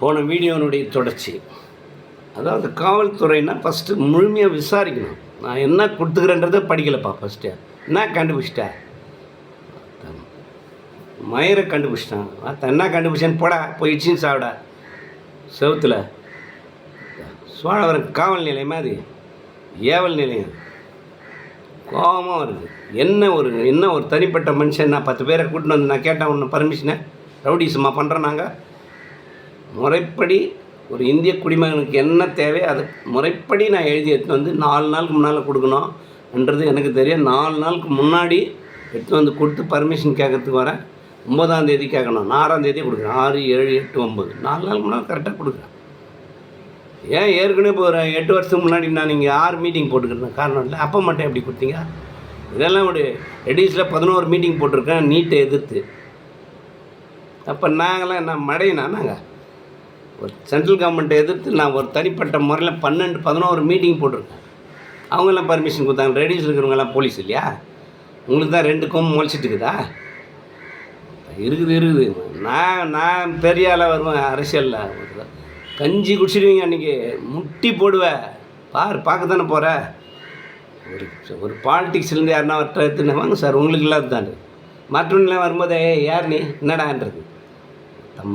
போன வீடியோனுடைய தொடர்ச்சி. அதாவது காவல்துறைனா ஃபஸ்ட்டு முழுமையாக விசாரிக்கணும். நான் என்ன கொடுத்துக்கிறேன்றதை படிக்கலப்பா ஃபஸ்ட்டு என்ன கண்டுபிடிச்சிட்டேன் மயிரை கண்டுபிடிச்சிட்டான். அத்த என்ன கண்டுபிடிச்சேன்னு போடா போய் இச்சின்னு சாப்பிடா. செவுத்தில். சோழவரம் காவல் நிலையம் மாதிரி ஏவல் நிலையம். கோபமாக வருது. என்ன ஒரு என்ன ஒரு தனிப்பட்ட மனுஷன் நான் பத்து பேரை கூட்டின்னு வந்து நான் கேட்டேன் ஒன்று பர்மிஷனை ரவுடிசமாக பண்ணுறேன் நாங்கள் முறைப்படி ஒரு இந்திய குடிமகனுக்கு என்ன தேவை அது முறைப்படி நான் எழுதி எடுத்து வந்து நாலு நாளுக்கு முன்னால் கொடுக்கணும்ன்றது எனக்கு தெரியும். நாலு நாளுக்கு முன்னாடி எடுத்து வந்து கொடுத்து பர்மிஷன் கேட்கறதுக்கு வரேன் ஒம்பதாம் தேதி கேட்கணும் ஆறாம் தேதி கொடுக்குறேன். ஆறு ஏழு எட்டு ஒம்பது நாலு நாளுக்கு முன்னால் கரெக்டாக கொடுக்குறேன். ஏன் ஏற்கனவே இப்போ ஒரு எட்டு வருஷத்துக்கு முன்னாடி நான் இங்கே ஆறு மீட்டிங் போட்டுக்கிறேன் காரணம் இல்லை. அப்போ மட்டும் எப்படி கொடுத்தீங்க? இதெல்லாம் ஒரு ரெடிஸில் பதினோரு மீட்டிங் போட்டிருக்கேன். நீட்டை எதிர்த்து. அப்போ நாங்களாம் என்ன மடையினா நாங்கள் சென்ட்ரல் கவர்மெண்ட்டை எதிர்த்து நான் ஒரு தனிப்பட்ட முறையில் பன்னெண்டு பதினோரு மீட்டிங் போட்டிருக்கேன். அவங்கெல்லாம் பர்மிஷன் கொடுத்தாங்க. ரெடிஸ் இருக்கிறவங்கெல்லாம் போலீஸ் இல்லையா? உங்களுக்கு தான் ரெண்டு கோம் முளைச்சிட்டு இருக்குதா? இருக்குது இருக்குது. நான் நான் பெரிய ஆளாக வருவேன் அரசியலில். கஞ்சி குடிச்சிடுவீங்க அன்றைக்கி முட்டி போடுவேன் பார் பார்க்க தானே போகிற ஒரு ஒரு பாலிட்டிக்ஸ்லேருந்து யாருன்னா எடுத்துன்னு வாங்க சார். உங்களுக்கு இல்லாத தான். மற்றவங்களாம் வரும்போது யார் நீ? என்னடான்றது?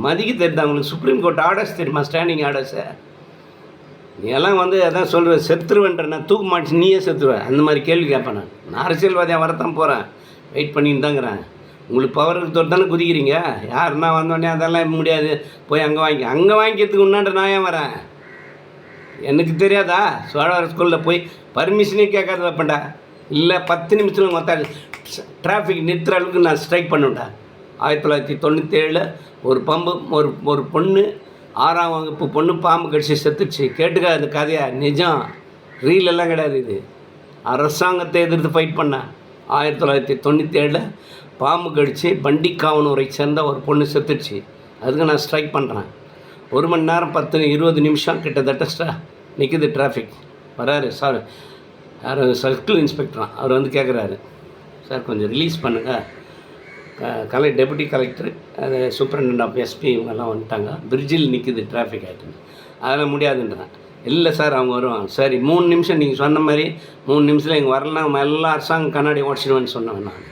மதிக்க தெரியுது? அவங்களுக்கு சுப்ரீம் கோர்ட் ஆர்டர்ஸ் தெரியுமா? ஸ்டாண்டிங் ஆர்டர்ஸை நீ எல்லாம் வந்து அதான் சொல்கிறேன் செத்துருவேன்ற நான் தூக்க மாட்டேன் நீயே செத்துருவேன் அந்த மாதிரி கேள்வி கேட்பேன் நான். நான் அரசியல்வாதியாக வரத்தான் போகிறேன் வெயிட் பண்ணின்னு தாங்கிறேன் உங்களுக்கு பவர் தொட்டு தானே குதிக்கிறீங்க? யார் நான் வந்தோடனே அதெல்லாம் முடியாது? போய் அங்கே வாங்கி அங்கே வாங்கிக்கிறதுக்கு முன்னாடி நான் ஏன் வரேன்? எனக்கு தெரியாதா? சோழவர ஸ்கூலில் போய் பர்மிஷனே கேட்காத வைப்பேன்டா. இல்லை பத்து நிமிஷத்தில் மொத்த டிராஃபிக் நிறுத்துற அளவுக்கு நான் ஸ்ட்ரைக் பண்ணுவேன்டா. ஆயிரத்தி தொள்ளாயிரத்தி தொண்ணூற்றி ஏழில் ஒரு பம்பு ஒரு ஒரு பொண்ணு ஆறாம் வகுப்பு பொண்ணு பாம்பு கடிச்சு செத்துச்சு கேட்டுக்க அந்த கதையா? நிஜம். ரீல் எல்லாம் கிடையாது இது. அரசாங்கத்தை எதிர்த்து ஃபைட் பண்ணேன் ஆயிரத்தி தொள்ளாயிரத்தி தொண்ணூற்றி ஏழில் பாம்பு கடிச்சு பண்டிக்காவனூரை சேர்ந்த ஒரு பொண்ணு செத்துச்சு அதுக்கு நான் ஸ்ட்ரைக் பண்ணுறேன் ஒரு மணி நேரம் பத்து இருபது நிமிஷம் கிட்டத்தட்ட ஸ்டா நிற்குது டிராஃபிக் வராரு சார். யார் சர்க்கிள் இன்ஸ்பெக்டரா அவர் வந்து கேட்குறாரு சார் கொஞ்சம் ரிலீஸ் பண்ணுங்கள் கலை டெபுட்டி கலெக்டர் அது சூப்பரண்ட் ஆஃப் எஸ்பி இவங்கெல்லாம் வந்துட்டாங்க. பிரிட்ஜில் நிற்குது டிராஃபிக் ஆகிட்டு அதெல்லாம் முடியாதுன்றான் இல்லை சார் அவங்க வருவாங்க. சரி மூணு நிமிஷம் நீங்கள் சொன்ன மாதிரி மூணு நிமிஷத்தில் இங்கே வரலாம் எல்லா அரசாங்கம் கண்ணாடி உடச்சிடுவேன்னு சொன்னேன் நான்.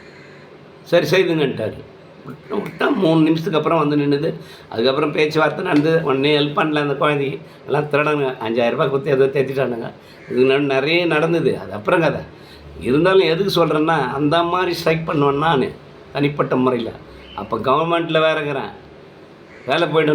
சரி செய்துங்கன்ட்டார். விட்டா விட்டா மூணு நிமிஷத்துக்கு அப்புறம் வந்து நின்றுது அதுக்கப்புறம் பேச்சுவார்த்தை நடந்து உடனே ஹெல்ப் பண்ணல அந்த குழந்தைக்கு. எல்லாம் திருடனுங்க. அஞ்சாயிரரூபா குத்தி கொடுத்து ஏதோ தேத்திட்டானுங்க. இது நிறைய நடந்தது. அது அப்புறம் கதை. இருந்தாலும் எதுக்கு சொல்கிறேன்னா அந்த மாதிரி ஸ்ட்ரைக் பண்ணுவேன் நான். தனிப்பட்ட முறையில். அப்போ கவர்மெண்ட்டில் வேறங்கிறேன். வேலை போய்ட்டு